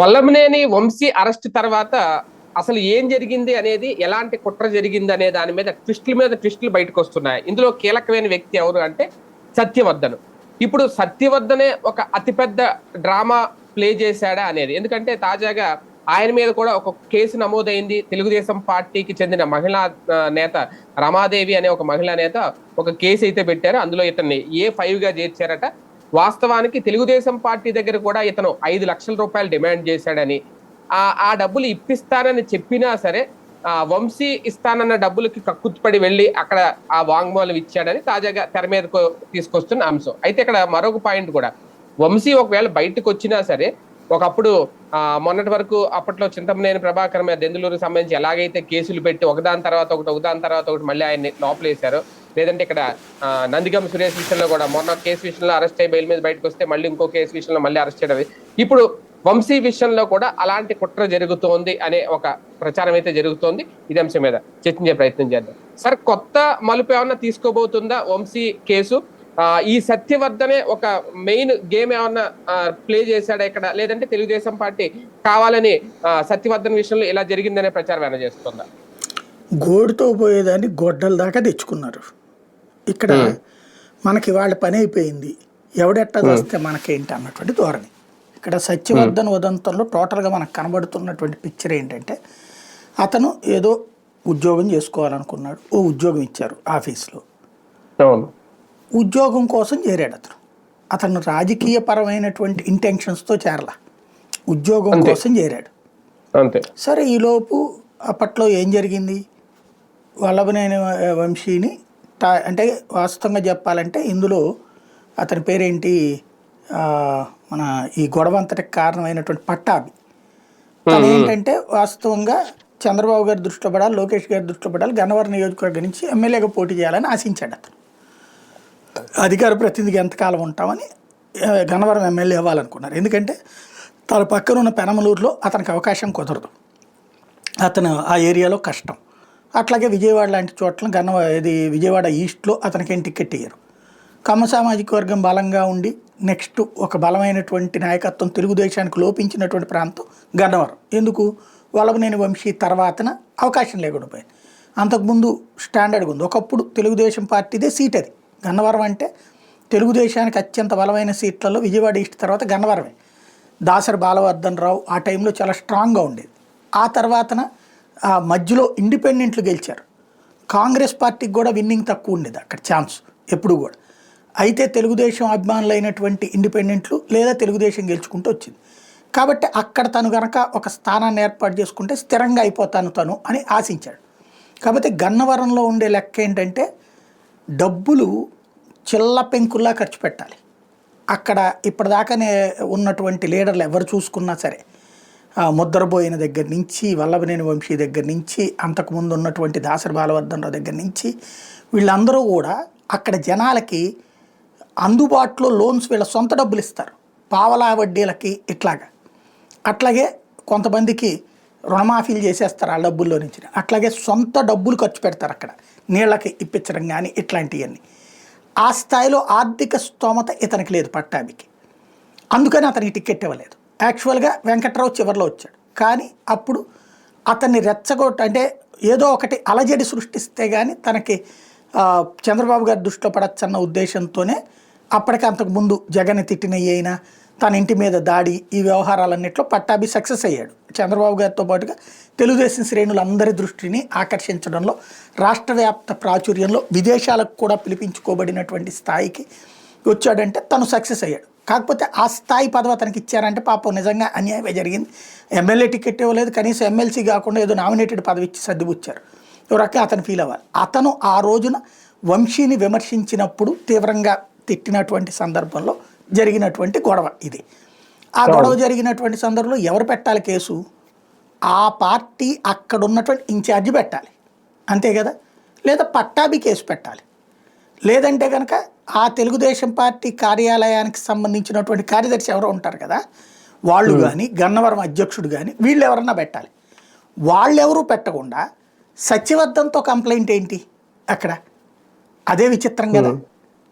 Vallabhaneni Vamsi arrest తర్వాత అసలు ఏం జరిగింది అనేది ఎలాంటి కుట్ర జరిగింది అనే దాని మీద ట్విస్టుల మీద ట్విస్టులు బయటకు వస్తున్నాయి. ఇందులో కీలకమైన వ్యక్తి ఎవరు అంటే సత్యవర్ధన్. ఇప్పుడు సత్యవర్ధనే ఒక అతిపెద్ద డ్రామా ప్లే చేశాడా అనేది. ఎందుకంటే తాజాగా ఆయన మీద కూడా ఒక కేసు నమోదైంది. తెలుగుదేశం పార్టీకి చెందిన మహిళా నేత రమాదేవి అనే ఒక మహిళా నేత ఒక కేసు అయితే పెట్టారు. అందులో ఇతన్ని ఏ ఫైవ్గా చేర్చారట? వాస్తవానికి తెలుగుదేశం పార్టీ దగ్గర కూడా ఇతను ఐదు లక్షల రూపాయలు డిమాండ్ చేశాడని. ఆ డబ్బులు ఇప్పిస్తానని చెప్పినా సరే వంశీ ఇస్తానన్న డబ్బులకి కక్కుతుపడి వెళ్ళి అక్కడ ఆ వాంగ్మూలం ఇచ్చాడని తాజాగా తెర మీదకు తీసుకొస్తున్న అంశం. అయితే ఇక్కడ మరొక పాయింట్ కూడా వంశీ ఒకవేళ బయటకు వచ్చినా సరే ఒకప్పుడు మొన్నటి వరకు అప్పట్లో చింతమనేని ప్రభాకర్ మీద దెందులూరుకు సంబంధించి ఎలాగైతే కేసులు పెట్టి ఒకదాని తర్వాత ఒకటి ఒకదాని తర్వాత ఒకటి మళ్ళీ ఆయన్ని లోపలేశారు లేదంటే ఇక్కడ నందిగం సురేష్ విషయంలో కూడా మొన్న కేసు విషయంలో అరెస్ట్ అయ్యి బెయిల్ మీద బయటకు వస్తే మళ్ళీ ఇంకో కేసు విషయంలో మళ్ళీ అరెస్ట్ చేయడం ఇప్పుడు వంశీ విషయంలో కూడా అలాంటి కుట్ర జరుగుతోంది అనే ఒక ప్రచారం అయితే జరుగుతోంది. ఇది అంశం మీద చర్చించే ప్రయత్నం చేద్దాం. సార్ కొత్త మలుపు ఏమన్నా తీసుకోబోతుందా వంశీ కేసు? ఈ సత్యవర్ధనే ఒక మెయిన్ గేమ్ ఏమన్నా ప్లే చేశాడా ఇక్కడ? లేదంటే తెలుగుదేశం పార్టీ కావాలని సత్యవర్ధన్ విషయంలో ఇలా జరిగిందనే ప్రచారం ఏమైనా చేస్తుందా? గోడుతో పోయేదాన్ని గొడ్డల దాకా తెచ్చుకున్నారు. ఇక్కడ మనకి వాళ్ళ పని అయిపోయింది. ఎవడెట్టా వస్తే మనకేంటి అన్నటువంటి ధోరణి. ఇక్కడ సత్యవర్ధన్ ఉదంతంలో టోటల్గా మనకు కనబడుతున్నటువంటి పిక్చర్ ఏంటంటే అతను ఏదో ఉద్యోగం చేసుకోవాలనుకున్నాడు. ఓ ఉద్యోగం ఇచ్చారు ఆఫీస్లో. ఉద్యోగం కోసం చేరాడు అతను. అతను రాజకీయ పరమైనటువంటి ఇంటెన్షన్స్తో చేరల. ఉద్యోగం. కోసం చేరాడు. అంతే. సరే ఈలోపు అప్పట్లో ఏం జరిగింది? వల్లభనేని వంశీని టా అంటే వాస్తవంగా చెప్పాలంటే ఇందులో అతని పేరేంటి? మన ఈ గొడవ అంతటికి కారణమైనటువంటి పట్టాభి. తను ఏంటంటే వాస్తవంగా చంద్రబాబు గారి దృష్టిలో పడాలి లోకేష్ గారి దృష్టిలో పడాలి గన్నవరం నియోజకవర్గం నుంచి ఎమ్మెల్యేగా పోటీ చేయాలని ఆశించాడు అతను. అధికార ప్రతినిధిగా ఎంతకాలం ఉంటామని గన్నవరం ఎమ్మెల్యే అవ్వాలనుకున్నారు. ఎందుకంటే తన పక్కన ఉన్న పెనమలూరులో అతనికి అవకాశం కుదరదు. అతను ఆ ఏరియాలో కష్టం. అట్లాగే విజయవాడ లాంటి చోట్ల గన్న ఇది విజయవాడ ఈస్ట్లో అతనికి టికెట్ ఇయ్యరు. కమ్మ సామాజిక వర్గం బలంగా ఉండి నెక్స్ట్ ఒక బలమైనటువంటి నాయకత్వం తెలుగుదేశానికి లోపించినటువంటి ప్రాంతం గన్నవరం. ఎందుకు? వల్లభనేని వంశీ తర్వాతన అవకాశం లేకుండా పోయింది. అంతకుముందు స్టాండర్డ్గా ఉంది. ఒకప్పుడు తెలుగుదేశం పార్టీదే సీట్ అది. గన్నవరం అంటే తెలుగుదేశానికి అత్యంత బలమైన సీట్లలో విజయవాడ ఈస్ట్ తర్వాత గన్నవరమే. దాసరి బాలవర్ధన్ రావు ఆ టైంలో చాలా స్ట్రాంగ్గా ఉండేది. ఆ తర్వాతన ఆ మధ్యలో ఇండిపెండెంట్లు గెలిచారు. కాంగ్రెస్ పార్టీకి కూడా విన్నింగ్ తక్కువ ఉండేది అక్కడ ఛాన్స్ ఎప్పుడు కూడా. అయితే తెలుగుదేశం అభిమానులైనటువంటి ఇండిపెండెంట్లు లేదా తెలుగుదేశం గెలుచుకుంటూ వచ్చింది. కాబట్టి అక్కడ తను కనుక ఒక స్థానాన్ని ఏర్పాటు చేసుకుంటే స్థిరంగా అయిపోతాను తను అని ఆశించాడు. కాబట్టి గన్నవరంలో ఉండే లెక్క ఏంటంటే డబ్బులు చిల్ల పెంకుల్లా ఖర్చు పెట్టాలి. అక్కడ ఇప్పటిదాకానే ఉన్నటువంటి లీడర్లు ఎవరు చూసుకున్నా సరే ముద్రబోయిన దగ్గర నుంచి వల్లభనేని వంశీ దగ్గర నుంచి అంతకుముందు ఉన్నటువంటి దాసరి బాలవర్ధనరావు దగ్గర నుంచి వీళ్ళందరూ కూడా అక్కడ జనాలకి అందుబాటులో లోన్స్ వీళ్ళ సొంత డబ్బులు ఇస్తారు. పావలా వడ్డీలకి ఇట్లాగా. అట్లాగే కొంతమందికి రుణమాఫీలు చేసేస్తారు ఆ డబ్బుల్లో నుంచి. అట్లాగే సొంత డబ్బులు ఖర్చు పెడతారు అక్కడ. నీళ్ళకి ఇప్పించడం కానీ ఇట్లాంటివన్నీ ఆ స్థాయిలో ఆర్థిక స్తోమత ఇతనికి లేదు పట్టాభికి. అందుకని అతనికి టికెట్ ఇవ్వలేదు. యాక్చువల్గా వెంకట్రావు చివరిలో వచ్చాడు. కానీ అప్పుడు అతన్ని రెచ్చగొట్ట అంటే ఏదో ఒకటి అలజడి సృష్టిస్తే కానీ తనకి చంద్రబాబు గారి దృష్టిలో పడచ్చన్న ఉద్దేశంతోనే అప్పటికి అంతకుముందు జగన్ తిట్టిన అయినా తన ఇంటి మీద దాడి ఈ వ్యవహారాలన్నింటిలో పట్టాభి సక్సెస్ అయ్యాడు. చంద్రబాబు గారితో పాటుగా తెలుగుదేశం శ్రేణులందరి దృష్టిని ఆకర్షించడంలో రాష్ట్ర వ్యాప్త ప్రాచుర్యంలో విదేశాలకు కూడా పిలిపించుకోబడినటువంటి స్థాయికి వచ్చాడంటే తను సక్సెస్ అయ్యాడు. కాకపోతే ఆ స్థాయి పదవి అతనికి ఇచ్చారంటే పాపం నిజంగా అన్యాయమే జరిగింది. ఎమ్మెల్యే టికెట్ ఇవ్వలేదు కనీసం ఎమ్మెల్సీ కాకుండా ఏదో నామినేటెడ్ పదవి ఇచ్చి సర్దిపుచ్చారు రకంగా అతను ఫీల్ అవ్వాలి. అతను ఆ రోజున వంశీని విమర్శించినప్పుడు తీవ్రంగా తిట్టినటువంటి సందర్భంలో జరిగినటువంటి గొడవ ఇది. ఆ గొడవ జరిగినటువంటి సందర్భంలో ఎవరు పెట్టాలి కేసు? ఆ పార్టీ అక్కడ ఉన్నటువంటి ఇన్ఛార్జి పెట్టాలి. అంతే కదా? లేదా పట్టాభి కేసు పెట్టాలి. లేదంటే కనుక ఆ తెలుగుదేశం పార్టీ కార్యాలయానికి సంబంధించినటువంటి కార్యదర్శి ఎవరో ఉంటారు కదా వాళ్ళు కానీ గన్నవరం అధ్యక్షుడు కానీ వీళ్ళు ఎవరన్నా పెట్టాలి. వాళ్ళెవరూ పెట్టకుండా సత్యవర్ధన్తో కంప్లైంట్ ఏంటి అక్కడ? అదే విచిత్రం కదా.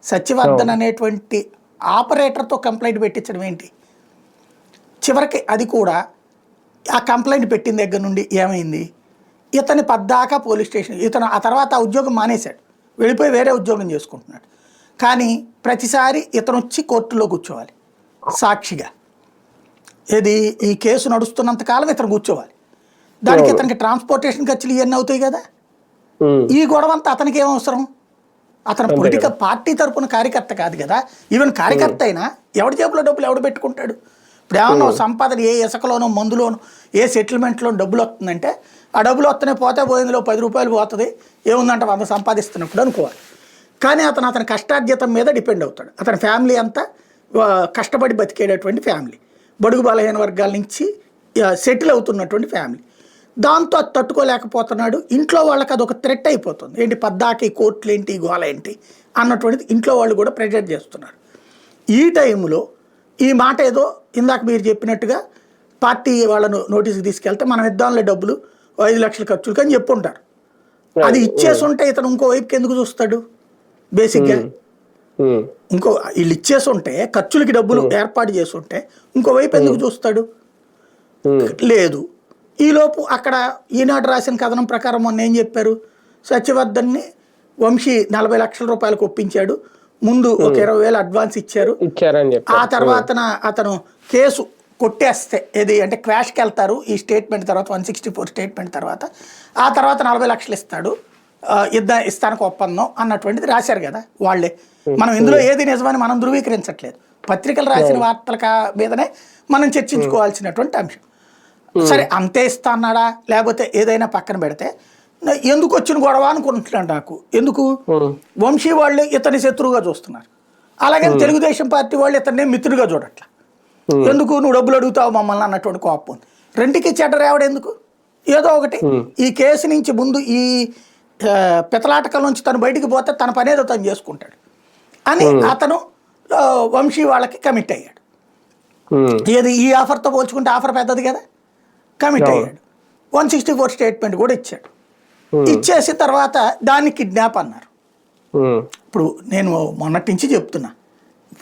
సత్యవర్ధన్ అనేటువంటి ఆపరేటర్తో కంప్లైంట్ పెట్టించడం ఏంటి? చివరికి అది కూడా ఆ కంప్లైంట్ పెట్టిన దగ్గర నుండి ఏమైంది? ఇతని పద్దాకా పోలీస్ స్టేషన్ ఇతను ఆ తర్వాత ఆ ఉద్యోగం మానేశాడు. వెళ్ళిపోయి వేరే ఉద్యోగం చేసుకుంటున్నాడు. కానీ ప్రతిసారి ఇతను వచ్చి కోర్టులో కూర్చోవాలి. సాక్షిగా. ఇది ఈ కేసు నడుస్తున్నంత కాలం ఇతను కూర్చోవాలి. దానికి ఇతనికి ట్రాన్స్పోర్టేషన్ ఖర్చులు ఇవన్నీ అవుతాయి కదా. ఈ గొడవ అంతా అతనికి ఏం అవసరం? అతను పొలిటికల్ పార్టీ తరపున కార్యకర్త కాదు కదా. ఈవెన్ కార్యకర్త అయినా ఎవడి జేబులో డబ్బులు ఎవడు పెట్టుకుంటాడు? ఇప్పుడు ఏమన్నా సంపాదన ఏ ఇసుకలోనో మందులోనో ఏ సెటిల్మెంట్లో డబ్బులు వస్తుందంటే ఆ డబ్బులు వస్తూనే పోతే పోయిందిలో పది రూపాయలు పోతుంది. ఏముందంటే వంద సంపాదిస్తున్నప్పుడు అనుకోవాలి. కానీ అతను అతని కష్టార్జితం మీద డిపెండ్ అవుతాడు. అతని ఫ్యామిలీ అంతా కష్టపడి బతికేటటువంటి ఫ్యామిలీ. బడుగు బలహీన వర్గాల నుంచి సెటిల్ అవుతున్నటువంటి ఫ్యామిలీ. దాంతో అది తట్టుకోలేకపోతున్నాడు. ఇంట్లో వాళ్ళకి అది ఒక థ్రెట్ అయిపోతుంది. ఏంటి పద్దాకి కోర్టులు ఏంటి గోల ఏంటి అన్నటువంటిది ఇంట్లో వాళ్ళు కూడా ప్రెజర్ చేస్తున్నారు. ఈ టైంలో ఈ మాట ఏదో ఇందాక మీరు చెప్పినట్టుగా పార్టీ వాళ్ళను నోటీస్కి తీసుకెళ్తే మనం ఇద్దాంలే డబ్బులు ఐదు లక్షల ఖర్చులు అని చెప్పుంటారు అది ఇచ్చేసి ఉంటే ఇతను ఇంకో వైపుకి ఎందుకు చూస్తాడు? బేసిక్గా. ఇంకో వీళ్ళు ఇచ్చేసి ఉంటే ఖర్చులకి డబ్బులు ఏర్పాటు చేసి ఉంటే ఇంకో వైపు ఎందుకు చూస్తాడు? లేదు. ఈలోపు అక్కడ ఈనాడు రాసిన కథనం ప్రకారం మొన్న ఏం చెప్పారు? సత్యవర్ధన్ని వంశీ నలభై లక్షల రూపాయలకు ఒప్పించాడు. ముందు ఒక ఇరవై వేలు అడ్వాన్స్ ఇచ్చారు. ఆ తర్వాత అతను కేసు కొట్టేస్తే ఏది అంటే క్వాష్కి వెళ్తారు ఈ స్టేట్మెంట్ తర్వాత వన్ సిక్స్టీ ఫోర్ స్టేట్మెంట్ తర్వాత. ఆ తర్వాత నలభై లక్షలు ఇస్తాడు. ఇద్ద ఇస్తానికి ఒప్పందం అన్నటువంటిది రాశారు కదా వాళ్ళే. మనం ఇందులో ఏది నిజమని మనం ధృవీకరించట్లేదు. పత్రికలు రాసిన వార్తల మీదనే మనం చర్చించుకోవాల్సినటువంటి అంశం. సరే అంతే ఇస్తా అన్నాడా లేకపోతే ఏదైనా పక్కన పెడితే ఎందుకు వచ్చిన గొడవ అనుకుంటున్నాను నాకు? ఎందుకు? వంశీ వాళ్ళు ఇతని శత్రువుగా చూస్తున్నారు. అలాగే తెలుగుదేశం పార్టీ వాళ్ళు ఇతన్ని మిత్రుడిగా చూడట్ల. ఎందుకు నువ్వు డబ్బులు అడుగుతావు మమ్మల్ని? అన్నటువంటి కోపం ఉంది. రెండుకి చెడ్డ రావడం ఎందుకు ఏదో ఒకటి. ఈ కేసు నుంచి ముందు ఈ పితలాటకం నుంచి తను బయటికి పోతే తన పనేదో తను చేసుకుంటాడు. అని అతను ఆ, వంశీ వాళ్ళకి కమిట్ అయ్యాడు. ఉమ్, ఏది ఈ ఆఫర్తో పోల్చుకుంటే ఆఫర్ పెద్దది కదా? కమిట్ అయ్యాడు. వన్ సిక్స్టీ ఫోర్ స్టేట్మెంట్ కూడా ఇచ్చాడు. ఇచ్చేసి తర్వాత దాన్ని కిడ్నాప్ అన్నారు. ఇప్పుడు నేను మొన్నటి నుంచి చెప్తున్నా.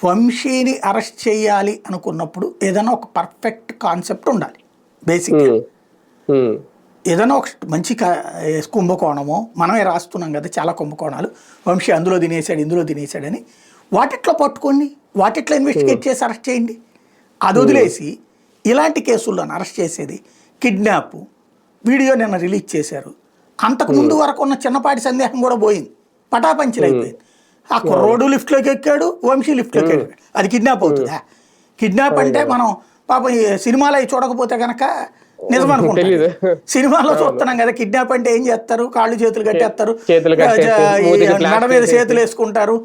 వంశీని అరెస్ట్ చేయాలి అనుకున్నప్పుడు ఏదైనా ఒక పర్ఫెక్ట్ కాన్సెప్ట్ ఉండాలి. బేసిక్ ఉమ్, ఉమ్, ఏదైనా ఒక మంచి కుంభకోణమో మనమే రాస్తున్నాం కదా చాలా కుంభకోణాలు. వంశీ అందులో తినేసాడు ఇందులో తినేసాడని. వాటిట్లో పట్టుకోండి? వాటిట్లో ఇన్వెస్టిగేట్ చేసి అరెస్ట్ చేయండి? అది వదిలేసి ఇలాంటి కేసుల్లో అరెస్ట్ చేసేది కిడ్నాప్ వీడియో నిన్న రిలీజ్ చేశారు. అంతకు ముందు వరకు ఉన్న చిన్నపాటి సందేహం కూడా పోయింది. పటాపంచలు అయిపోయింది ఆ కుర్రోడు లిఫ్ట్లోకి ఎక్కాడు వంశీ లిఫ్ట్లోకి ఎక్కాడు. అది కిడ్నాప్ అవుతుందా? కిడ్నాప్ అంటే మనం పాపం సినిమాలు అవి చూడకపోతే కనుక నిజం అనుకుంటాం. సినిమాలో చూస్తున్నాం కదా కిడ్నాప్ అంటే ఏం చేస్తారు? కాళ్ళు చేతులు కట్టేస్తారు. ప్లాస్టర్ మీద. చేతులు వేసుకుంటారు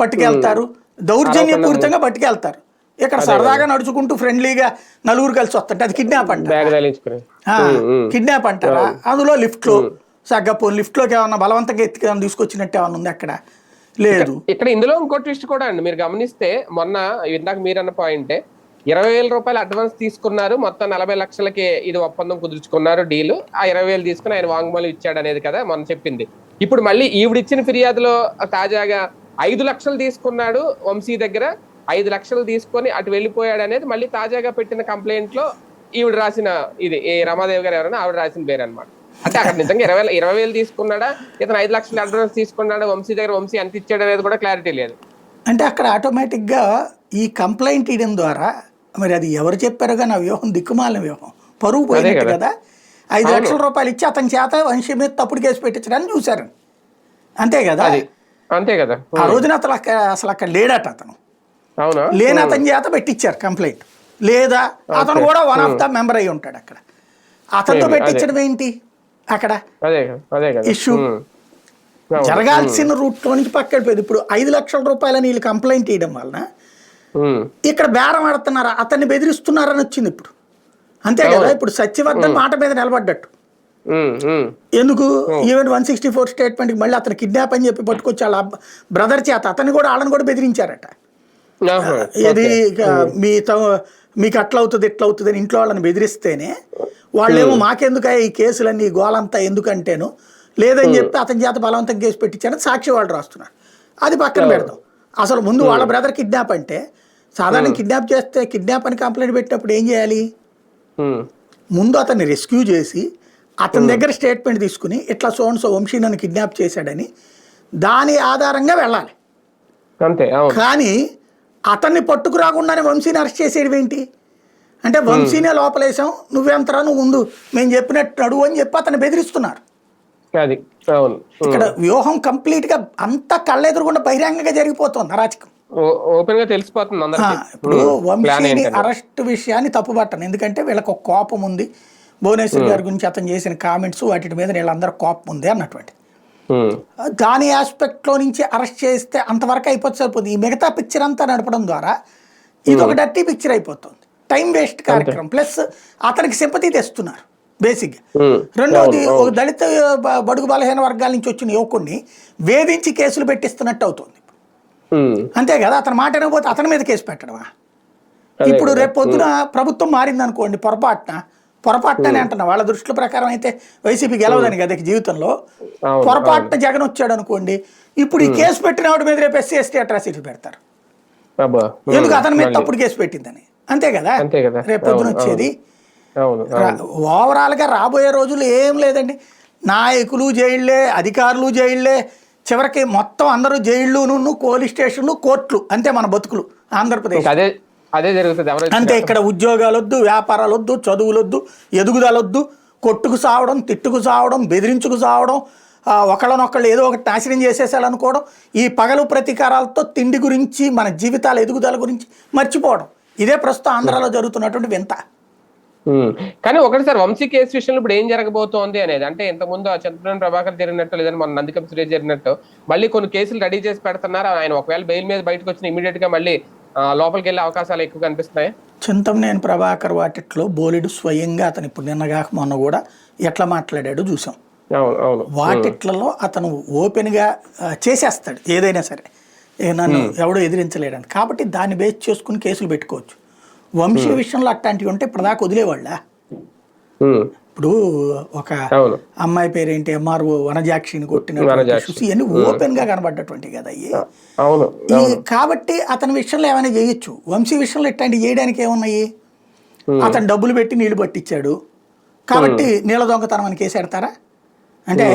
పట్టుకెళ్తారు. దౌర్జన్యపూరితంగా పట్టుకెళ్తారు. ఇక్కడ సరదాగా నడుచుకుంటూ ఫ్రెండ్లీగా నలుగురు కలిసి వస్తుంటే అది కిడ్నాప్ అంటారు. కిడ్నాప్ అంటారా? అందులో లిఫ్ట్లో సగ్గా పోనీ లిఫ్ట్లోకి ఏమన్నా బలవంతంగా ఎత్తుకు తీసుకొచ్చినట్టు ఏమన్నా ఉంది అక్కడ? లేదు. ఇక్కడ ఇందులో ఇంకో ట్విస్ట్ కూడా అండి మీరు గమనిస్తే మొన్న ఇందాక మీరు అన్న పాయింటే ఇరవై వేల రూపాయలు అడ్వాన్స్ తీసుకున్నారు. మొత్తం నలభై లక్షలకి ఇది ఒప్పందం కుదుర్చుకున్నారు డీల్. ఆ ఇరవై వేలు తీసుకుని ఆయన వాంగ్మూలం ఇచ్చాడు అనేది కదా మనం చెప్పింది. ఇప్పుడు మళ్ళీ ఈవిడిచ్చిన ఫిర్యాదులో తాజాగా ఐదు లక్షలు తీసుకున్నాడు వంశీ దగ్గర. ఐదు లక్షలు తీసుకొని అటు వెళ్ళిపోయాడు అనేది మళ్ళీ తాజాగా పెట్టిన కంప్లైంట్లో ఈవిడ రాసిన ఇది. ఏ రమాదేవి గారు ఎవరైనా ఆవిడ రాసిన పేరు అనమాట అంటే అక్కడ నిజంగా ఇరవై ఇరవై వేలు తీసుకున్నాడా? ఇతను ఐదు లక్షలు అడ్వాన్స్ తీసుకున్నాడా? వంశీ దగ్గర వంశీ ఎంత ఇచ్చాడు అనేది కూడా క్లారిటీ లేదు. అంటే అక్కడ ఆటోమేటిక్గా ఈ కంప్లైంట్ ఇవ్వడం ద్వారా మరి అది ఎవరు చెప్పారో కానీ ఆ వ్యూహం దిక్కుమాలిన వ్యూహం. పరువు పోయినట్టు కదా. ఐదు లక్షల రూపాయలు ఇచ్చి అతని చేత వంశీ మీద తప్పుడు కేసు పెట్టించడానికి చూశారు. అంతే కదా? అంతే కదా. ఆ రోజున అతను అక్కడ అసలు అక్కడ లేడట అతను. లేని అతని చేత పెట్టించారు కంప్లైంట్. లేదా అతను కూడా వన్ ఆఫ్ ద మెంబర్ అయి ఉంటాడు అక్కడ. అతనితో పెట్టించడం ఏంటి? అక్కడ. అవును. జరగాల్సిన రూట్లో నుంచి పక్కడిపోయింది ఇప్పుడు ఐదు లక్షల రూపాయలని వీళ్ళు కంప్లైంట్ ఇవ్వడం వలన. ఇక్కడ బేరం ఆడుతున్నారా? అతన్ని బెదిరిస్తున్నారని వచ్చింది ఇప్పుడు. అంతే కదా? ఇప్పుడు సత్యవర్ధన్ మాట మీద నిలబడ్డట్టు. ఎందుకు? ఈవెన్ వన్ సిక్స్టీ ఫోర్ స్టేట్మెంట్కి మళ్ళీ అతను కిడ్నాప్ అని చెప్పి పట్టుకొచ్చి వాళ్ళ బ్రదర్ చేత అతన్ని కూడా వాళ్ళని కూడా బెదిరించారట. ఇది మీ త- మీకు అట్లా అవుతుంది ఇట్లా అవుతుంది అని ఇంట్లో వాళ్ళని బెదిరిస్తేనే వాళ్ళేమో మాకెందుక ఈ కేసులన్నీ గోలంతా ఎందుకంటేను? లేదని చెప్పి అతని చేత బలవంతం కేసు పెట్టించారని సాక్షి వాళ్ళు రాస్తున్నారు. అది పక్కన పెడతాం అసలు ముందు వాళ్ళ బ్రదర్ కిడ్నాప్ అంటే సాధారణ కిడ్నాప్ చేస్తే కిడ్నాప్ అని కంప్లైంట్ పెట్టినప్పుడు ఏం చేయాలి? ఉమ్, ముందు అతన్ని రెస్క్యూ చేసి అతని దగ్గర స్టేట్మెంట్ తీసుకుని ఇట్లా సోన్ సో వంశీ నన్ను కిడ్నాప్ చేశాడని దాని ఆధారంగా వెళ్ళాలి. అంతే కానీ అతన్ని పట్టుకురాకుండానే వంశీని అరెస్ట్ చేసేది ఏంటి? అంటే వంశీనే లోపలేసాం నువ్వెంతరా నువ్వు ముందు మేము చెప్పినట్టు నడువు అని చెప్పి అతన్ని బెదిరిస్తున్నారు. ఇక్కడ వ్యూహం కంప్లీట్గా అంతా కళ్ళెదురుగుండా బహిరంగంగా జరిగిపోతుంది అరాచకం. ఓపెన్గా తెలిసిపోతుంది ఇప్పుడు వంశీని అరెస్ట్ విషయాన్ని తప్పుపట్టను. ఎందుకంటే వీళ్ళకి ఒక కోపం ఉంది. భువనేశ్వర్ గారి గురించి అతను చేసిన కామెంట్స్ వాటి మీద వీళ్ళందరూ కోపం ఉంది అన్నటువంటి. దాని ఆస్పెక్ట్లో నుంచి అరెస్ట్ చేస్తే అంతవరకు అయిపోతే సరిపోతుంది ఈ మిగతా పిక్చర్ అంతా నడపడం ద్వారా ఇది ఒక డర్టీ పిక్చర్ అయిపోతుంది. టైం వేస్ట్ కార్యక్రమం. ప్లస్ అతనికి సింపతి తెస్తున్నారు బేసిక్గా. రెండవది ఒక దళిత బడుగు బలహీన వర్గాల నుంచి వచ్చిన యువకుడిని వేధించి కేసులు పెట్టిస్తున్నట్టు అవుతుంది. అంతే కదా? అతను మాట వినకపోతే అతని మీద కేసు పెట్టడమా? ఇప్పుడు. రేపు పొద్దున ప్రభుత్వం మారింది అనుకోండి పొరపాటున పొరపాటునే అంటున్నా వాళ్ళ దృష్టిల ప్రకారం అయితే వైసీపీ గెలవదని కదా జీవితంలో? పొరపాటున జగన్ వచ్చాడు అనుకోండి ఇప్పుడు ఈ కేసు పెట్టిన వాడి మీద రేపు ఎస్సీ ఎస్టీ అట్రాసిటీ పెడతారు. ఎందుకు అతని మీద. తప్పుడు కేసు పెట్టిందని? అంతే కదా. రేపు పొద్దున వచ్చేది. అవును అవును ఓవరాల్గా రాబోయే రోజులు ఏం లేదండి. నాయకులు జైళ్ళే అధికారులు జైళ్ళే చివరికి మొత్తం అందరూ జైళ్ళును పోలీస్ స్టేషన్లు కోర్టులు అంతే మన బతుకులు ఆంధ్రప్రదేశ్. అదే అదే జరుగుతుంది. అంతే ఇక్కడ ఉద్యోగాలు వద్దు వ్యాపారాలు వద్దు చదువులు వద్దు ఎదుగుదల వద్దు కొట్టుకు సావడం తిట్టుకు సావడం బెదిరించుకు సావడం ఒకళ్ళనొకళ్ళు ఏదో ఒకటి నాశనం చేసేసాలనుకోవడం ఈ పగలు ప్రతీకారాలతో తిండి గురించి మన జీవితాల ఎదుగుదల గురించి మర్చిపోవడం. ఇదే ప్రస్తుతం ఆంధ్రాలో జరుగుతున్నటువంటి వింత. కానీ ఒకటి సార్ వంశీ కేసు విషయంలో ఇప్పుడు ఏం జరగబోతోంది అనేది? అంటే ఇంతకుముందు ఆ చంద్రబాబు ప్రభాకర్ జరిగినట్టు లేదని మన నందికం సురేష్ జరిగినట్టు మళ్ళీ కొన్ని కేసులు రెడీ చేసి పెడుతున్నారు. ఆయన ఒకవేళ బెయిల్ మీద బయటకు వచ్చిన ఇమీడియట్గా మళ్ళీ లోపలికి వెళ్ళే అవకాశాలు ఎక్కువ కనిపిస్తున్నాయి చింతమనేని ప్రభాకర్ వాటిట్లో బోలెడు స్వయంగా అతను ఇప్పుడు నిన్నగాక మొన్న కూడా ఎట్లా మాట్లాడాడో చూసాం. వాటిట్లలో అతను ఓపెన్గా ఆ, చేసేస్తాడు ఏదైనా సరే. నన్ను ఎవడో ఎదిరించలేడని కాబట్టి దాన్ని బేస్ చేసుకుని కేసులు పెట్టుకోవచ్చు. వంశీ విషయంలో అట్లాంటివి ఉంటే ఇప్పటిదాకా వదిలేవాళ్ళ. ఇప్పుడు ఒక అమ్మాయి పేరేంటి ఎంఆర్ఓ వనజాక్షిని కొట్టిన ఇవన్నీ ఓపెన్గా కనబడ్డటువంటి కదా అయ్యి. కాబట్టి అతని విషయంలో ఏమైనా చేయొచ్చు. వంశీ విషయంలో ఇట్లాంటివి చేయడానికి ఏమున్నాయి? అతను డబ్బులు పెట్టి నీళ్ళు పట్టించాడు కాబట్టి నీళ్ళ దొంగతనం అని కేసు పెడతారా? అంటే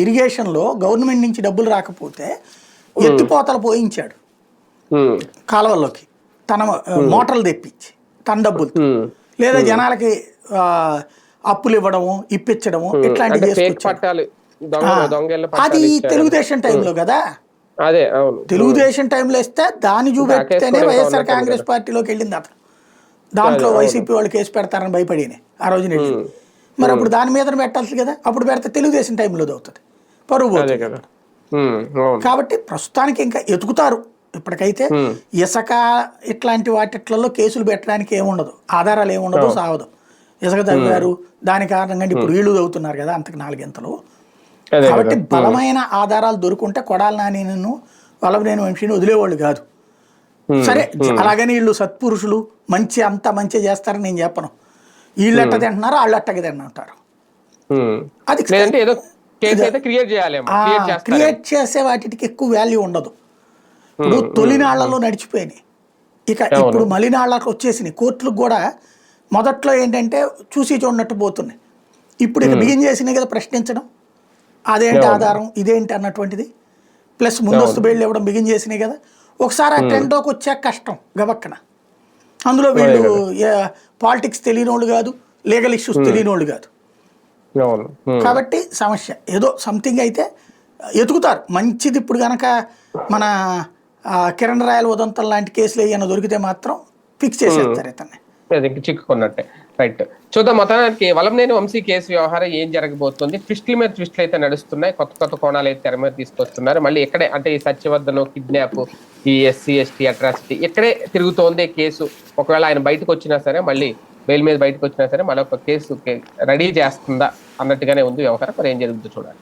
ఇరిగేషన్లో గవర్నమెంట్ నుంచి డబ్బులు రాకపోతే ఎత్తిపోతలు పోయించాడు. కాలువల్లోకి తన మోటార్లు తెప్పించి. తన డబ్బులు. లేదా జనాలకి అప్పులు ఇవ్వడము ఇప్పించడము ఇట్లాంటివి అది. తెలుగుదేశం టైంలో కదా? అదే అవును. తెలుగుదేశం టైంలో ఇస్తే దాన్ని చూపెడితేనే వైఎస్ఆర్ కాంగ్రెస్ పార్టీలోకి వెళ్ళింది అతను. దాంట్లో వైసీపీ వాళ్ళు కేసు పెడతారని భయపడి ఆ రోజున. మరి అప్పుడు దాని మీద పెట్టాల్సి కదా? అప్పుడు పెడితే తెలుగుదేశం టైంలో అవుతుంది. పరువు కాబట్టి ప్రస్తుతానికి ఇంకా ఎతుకుతారు ఇప్పటికైతే. ఇసుక ఇట్లాంటి వాటిట్లలో కేసులు పెట్టడానికి ఏముండదు. ఆధారాలు ఏముండదు సావదు. ఇసుక తవ్వారు దాని కారణంగా ఇప్పుడు వీళ్ళు తవ్వుతున్నారు కదా అంతకు నాలుగింతలు. కాబట్టి బలమైన ఆధారాలు దొరుకుంటే కొడాల నానిను వల్లభనేని వంశీని వదిలేవాళ్ళు కాదు. సరే అలాగని వీళ్ళు సత్పురుషులు మంచి అంత మంచి చేస్తారని నేను చెప్పను. వీళ్ళు ఎట్ట తింటున్నారో వాళ్ళు అట్టగా తింటుంటారు. అది క్రియేట్ చేసే వాటికి ఎక్కువ వాల్యూ ఉండదు. ఇప్పుడు తొలినాళ్ళలో నడిచిపోయినాయి. ఇక ఇప్పుడు మలినాళ్ళకు వచ్చేసినాయి. కోర్టులకు కూడా మొదట్లో ఏంటంటే చూసి చూడనట్టు పోతున్నాయి. ఇప్పుడు ఇక బిగిన్ చేసినాయి కదా ప్రశ్నించడం. అదేంటి ఆధారం? ఇదేంటి అన్నటువంటిది. ప్లస్ ముందస్తు బెయిల్ ఇవ్వడం బిగిన్ చేసినాయి కదా. ఒకసారి ఆ ట్రెండ్లోకి వచ్చాక కష్టం గబక్కన. అందులో వీళ్ళు పాలిటిక్స్ తెలియని వాళ్ళు కాదు లీగల్ ఇష్యూస్ తెలియని వాళ్ళు కాదు. కాబట్టి సమస్య. ఏదో సంథింగ్ అయితే ఎతుకుతారు మంచిది ఇప్పుడు కనుక మన కిరణ్ రాయల ఉదంతం లాంటి కేసులు ఏమైనా దొరికితే మాత్రం ఫిక్స్ చేసేస్తారు ఇతన్ని. చిక్కుకున్నట్టే. రైట్ చూద్దాం మొత్తానికి వలంనేని వంశీ కేసు వ్యవహారం ఏం జరగబోతుంది? ట్విస్టుల మీద ట్విస్టులు అయితే నడుస్తున్నాయి. కొత్త కొత్త కోణాలు అయితే తెర మీద తీసుకొస్తున్నారు. మళ్ళీ ఎక్కడే అంటే ఈ సత్యవర్ధను కిడ్నాప్ ఈ ఎస్సీ ఎస్టీ అట్రాసిటీ ఇక్కడే తిరుగుతోంది కేసు. ఒకవేళ ఆయన బయటకు వచ్చినా సరే మళ్ళీ బెయిల్ మీద బయటకు వచ్చినా సరే మళ్ళీ ఒక కేసు రెడీ చేస్తుందా అన్నట్టుగానే ఉంది వ్యవహారం. మరి ఏం జరుగుతుందో చూడాలి.